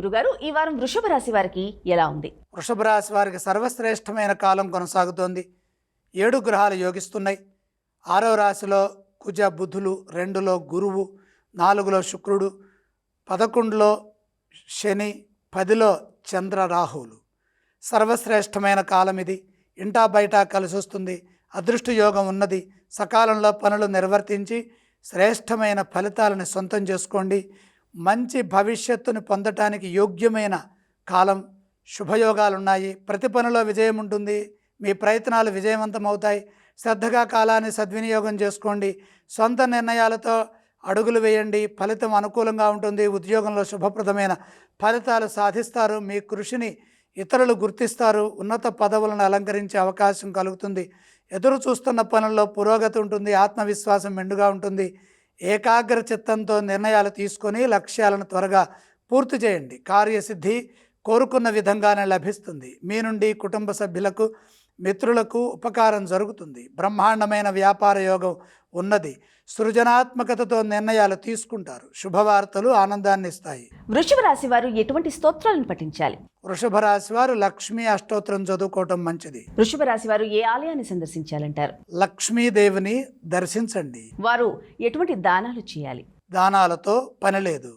గురుగారు ఈ వారం వృషభ రాశి వారికి ఎలా ఉంది? వృషభ రాశి వారికి సర్వశ్రేష్టమైన కాలం కొనసాగుతోంది. ఏడు గ్రహాలు యోగిస్తున్నాయి. ఆరో రాశిలో కుజ బుధులు రెండులో గురువు నాలుగులో శుక్రుడు పదకొండులో శని పదిలో చంద్ర రాహువులు. సర్వశ్రేష్టమైన కాలం ఇది. ఇంటా బయట కలిసి వస్తుంది. అదృష్ట యోగం ఉన్నది. సకాలంలో పనులు నిర్వర్తించి శ్రేష్టమైన ఫలితాలను సొంతం చేసుకోండి. మంచి భవిష్యత్తును పొందటానికి యోగ్యమైన కాలం శుభయోగాలు ఉన్నాయి ప్రతి పనిలో విజయం ఉంటుంది. మీ ప్రయత్నాలు విజయవంతమవుతాయి. శ్రద్ధగా కాలాన్ని సద్వినియోగం చేసుకోండి. సొంత నిర్ణయాలతో అడుగులు వేయండి. ఫలితం అనుకూలంగా ఉంటుంది. ఉద్యోగంలో శుభప్రదమైన ఫలితాలు సాధిస్తారు. మీ కృషిని ఇతరులు గుర్తిస్తారు. ఉన్నత పదవులను అలంకరించే అవకాశం కలుగుతుంది. ఎదురు చూస్తున్న పనుల్లో పురోగతి ఉంటుంది. ఆత్మవిశ్వాసం మెండుగా ఉంటుంది. ఏకాగ్ర చిత్తంతో నిర్ణయాలు తీసుకొని లక్ష్యాలను త్వరగా పూర్తి చేయండి. కార్యసిద్ధి కోరుకున్న విధంగానే లభిస్తుంది. మీ నుండి కుటుంబ సభ్యులకు మిత్రులకు ఉపకారం జరుగుతుంది. బ్రహ్మాండమైన వ్యాపార యోగం ఉన్నది. సృజనాత్మకతతో నిర్ణయాలు తీసుకుంటారు. శుభవార్తలు ఆనందాన్ని ఇస్తాయి వృషభ రాశి వారు ఎటువంటి స్తోత్రాలను పఠించాలి? వృషభ రాశి వారు లక్ష్మీ అష్టోత్తరం చదువుకోవటం మంచిది. వృషభ రాశి వారు ఏ ఆలయాన్ని సందర్శించాలంటారు? లక్ష్మీదేవిని దర్శించండి. వారు ఎటువంటి దానాలు చేయాలి? దానాలతో పని లేదు.